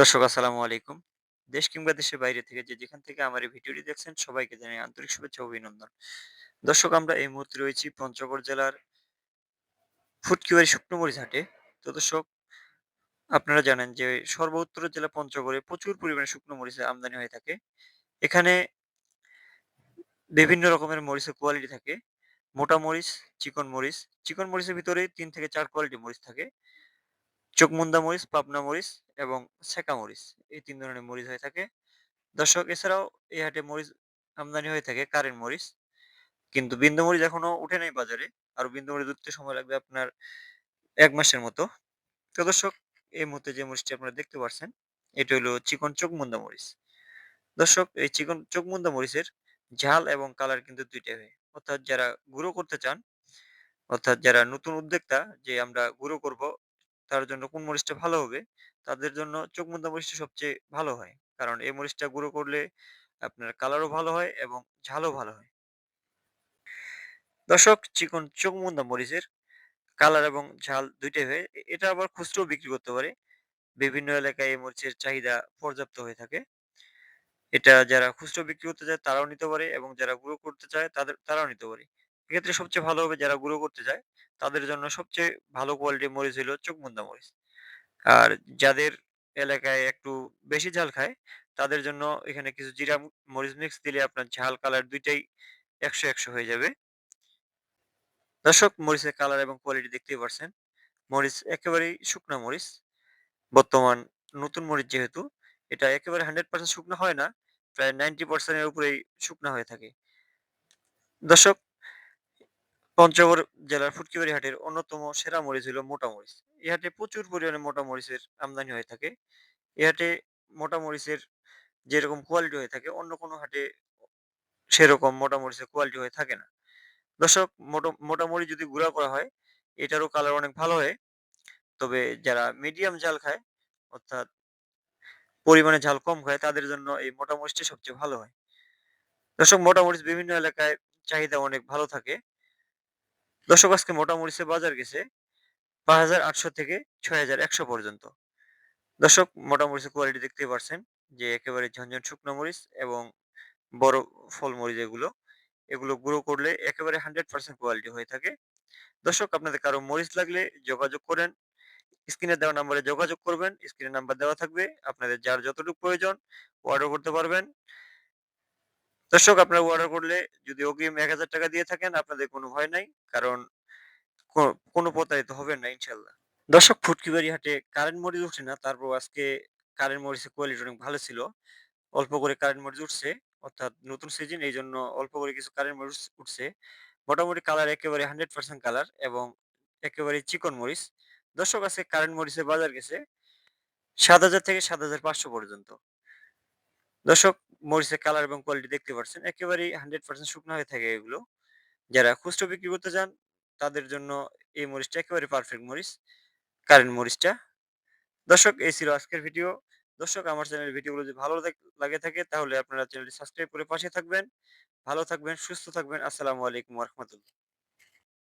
দর্শক আসসালামু আলাইকুম। দেশ কিংবা দেশের বাইরে থেকে যে যেখান থেকে আমার এই ভিডিওটি দেখছেন সবাইকে জানাই আন্তরিক শুভেচ্ছা অভিনন্দন। দর্শক আমরা এই মুহূর্তে রয়েছি পঞ্চগড় জেলার ফুটকিবাড়ি শুকনো মরিচ হাটে। তো দর্শক আপনারা জানেন যে সর্ব জেলা পঞ্চগড়ে প্রচুর পরিমাণে শুকনো মরিচের আমদানি হয়ে থাকে। এখানে বিভিন্ন রকমের মরিচের কোয়ালিটি থাকে। মোটা মরিচ, চিকন মরিচ। চিকন মরিচের ভিতরে তিন থেকে চার কোয়ালিটি মরিচ থাকে। চোখমুন্দা মরিচ, পাবনা মরিচ এবং সেকা মরিচ। এই তিন ধরনের মরিচ হয়ে থাকে। দর্শক এছাড়াও এই হাটে মরিচ আমদানি হয়ে থাকে কারেন্ট মরিচ। কিন্তু বিন্দু মরিচ এখনও উঠে নাই বাজারে। আর বিন্দু মরিচ উঠতে সময় লাগবে আপনার এক মাসের মতো। তো দর্শক এই মুহূর্তে যে মরিচটি আপনারা দেখতে পাচ্ছেন, এটা হলো চিকন চোখমুন্দা মরিচ। দর্শক এই চিকন চোখমুন্দা মরিচের ঝাল এবং কালার কিন্তু ২ টাই হয়। অর্থাৎ যারা গুঁড়ো করতে চান, অর্থাৎ যারা নতুন উদ্যোক্তা যে আমরা গুঁড়ো করব তার জন্য কোন মরিচটা ভালো হবে? তাদের জন্য চোখমুন্দা মরিচটা সবচেয়ে ভালো হয়। কারণ এই মরিচটা গুঁড়ো করলে আপনার কালারও ভালো হয় এবং ঝালও ভালো হয়। দর্শক, চিকন চোখমুন্দা মরিচের কালার এবং ঝাল ২ টাই হয়। এ, এটা আবার খুচরোও বিক্রি করতে পারে। বিভিন্ন এলাকায় এই মরিচের চাহিদা পর্যাপ্ত হয়ে থাকে। এটা যারা খুচরো বিক্রি করতে চায় তারাও নিতে পারে এবং যারা গুঁড়ো করতে চায় তাদের, তারাও নিতে পারে। এক্ষেত্রে সবচেয়ে ভালো হবে যারা গুঁড়ো করতে চায় তাদের জন্য সবচেয়ে ভালো কোয়ালিটির মরিচ হইল চোখমুন্দা মরিচ। আর যাদের এলাকায় একটু বেশি ঝাল খায়, তাদের জন্য এখানে কিছু জিরা মরিচ মিক্স দিলে আপনার ঝাল কালার ২ টাই ১০০, ১০০ হয়ে যাবে। দর্শক মরিচের কালার এবং কোয়ালিটি দেখতেই পারছেন। মরিচ একেবারেই শুকনা মরিচ। বর্তমান নতুন মরিচ যেহেতু, এটা একেবারে হান্ড্রেড পার্সেন্ট শুকনো হয় না। প্রায় 90% এর উপরেই শুকনা হয়ে থাকে। দর্শক পঞ্চগড় জেলার ফুটকিবাড়ি হাটের অন্যতম সেরা মরিচ হইল মোটা মরিচ। এই হাটে প্রচুর পরিমাণে মোটা মরিচের আমদানি হয়ে থাকে। এ হাটে মোটা মরিচের যেরকম কোয়ালিটি হয়ে থাকে অন্য কোনো হাটে সেরকম মোটা মরিচের কোয়ালিটি হয়ে থাকে না। দর্শক মোটা মরিচ যদি গুঁড়া করা হয়, এটারও কালার অনেক ভালো হয়। তবে যারা মিডিয়াম ঝাল খায়, অর্থাৎ পরিমাণে ঝাল কম খায় তাদের জন্য এই মোটা মরিচটাই সবচেয়ে ভালো হয়। দর্শক মোটা মরিচ বিভিন্ন এলাকায় চাহিদা অনেক ভালো থাকে। দর্শক আজকে মোটা মরিচের বাজার গেছে ৫,৮০০ থেকে ৬,১০০ পর্যন্ত। দর্শক মোটা মরিচের কোয়ালিটি দেখতে পারছেন যে একেবারে ঝনঝন শুকনো মরিচ এবং বড় ফল মরিচ এগুলো। এগুলো গুঁড়ো করলে একেবারে 100% কোয়ালিটি হয়ে থাকে। দর্শক আপনাদের কারও মরিচ লাগলে যোগাযোগ করেন। স্ক্রিনে দেওয়া নাম্বারে যোগাযোগ করবেন। স্ক্রিনে নাম্বার দেওয়া থাকবে। আপনাদের যার যতটুকু প্রয়োজন অর্ডার করতে পারবেন। দর্শক আপনারা অর্ডার করলে যদি অগ্রিম ৳১,০০০ দিয়ে থাকেন আপনাদের কোনো ভয় নাই। কারণ কোনো প্রতারিত হবেন না ইনশাল্লাহ দর্শক ফুটকিবাড়ি হাটে কারেন্ট মরিচ উঠে না। তারপর আজকে কারেন্ট মরিচের কোয়ালিটি অনেক ভালো ছিল। অল্প করে কারেন্ট মরিচ উঠছে। অর্থাৎ নতুন সিজন এই জন্য অল্প করে কিছু কারেন্ট মরিচ উঠছে। মোটামুটি কালার একেবারে 100% কালার এবং একেবারে চিকন মরিচ। দর্শক আজকে কারেন্ট মরিচের বাজার গেছে ৭,০০০ থেকে ৭,৫০০ পর্যন্ত। দর্শক মরিচের কালার এবং কোয়ালিটি দেখতে পাচ্ছেন। একেবারেই 100% শুকনো হয়ে থাকে এগুলো। যারা খুচরো বিক্রি করতে চান তাদের জন্য এই মরিচটা একেবারে পারফেক্ট মরিচ। কারেন্ট মরিচটা। দর্শক এই ছিল আজকের ভিডিও। দর্শক আমার চ্যানেলের ভিডিওগুলো যদি ভালো লাগে থাকে তাহলে আপনারা চ্যানেলটি সাবস্ক্রাইব করে পাশে থাকবেন। ভালো থাকবেন, সুস্থ থাকবেন। আসসালামু আলাইকুম রাহমাতুল্লাহ।